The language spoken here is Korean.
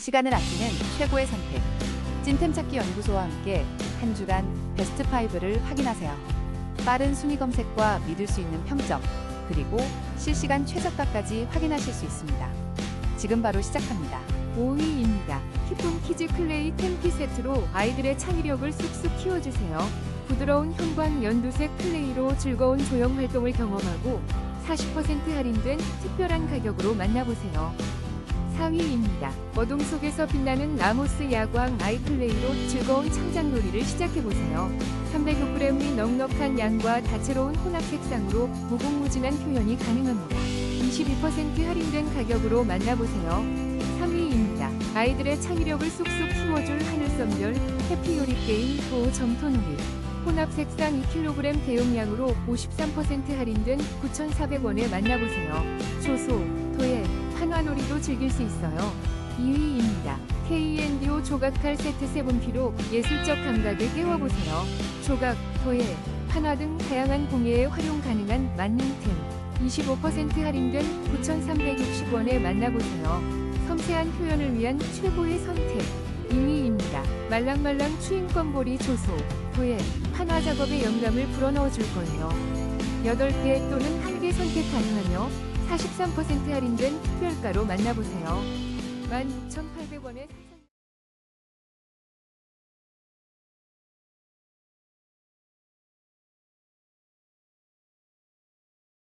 시간을 아끼는 최고의 선택. 찐템 찾기 연구소와 함께 한 주간 베스트 5를 확인하세요. 빠른 순위 검색과 믿을 수 있는 평점, 그리고 실시간 최저가까지 확인하실 수 있습니다. 지금 바로 시작합니다. 5위입니다. 키폰 키즈 클레이 템피 세트로 아이들의 창의력을 쑥쑥 키워주세요. 부드러운 형광 연두색 클레이로 즐거운 조형 활동을 경험하고 40% 할인된 특별한 가격으로 만나보세요. 4위입니다. 어둠 속에서 빛나는 라모스 야광 아이 클레이로 즐거운 창작놀이를 시작해보세요. 300g의 넉넉한 양과 다채로운 혼합 색상으로 무궁무진한 표현이 가능합니다. 22% 할인된 가격으로 만나보세요. 3위입니다. 아이들의 창의력을 쑥쑥 키워줄 하늘섬별 해피 요리 게임 도 점토놀이 혼합 색상 2kg 대용량으로 53% 할인된 9,400원에 만나보세요. 한화놀이도 즐길 수 있어요. 2위입니다. K&O 조각칼 세트 7피로 예술적 감각을 깨워보세요. 조각, 도예, 한화 등 다양한 공예에 활용 가능한 만능템 25% 할인된 9,360원에 만나보세요. 섬세한 표현을 위한 최고의 선택 2위입니다. 말랑말랑 추인검보리 조소, 도예, 한화 작업에 영감을 불어넣어 줄 거예요. 8개 또는 1개 선택 가능하며 43% 할인된 특별가로 만나보세요. 16,800원에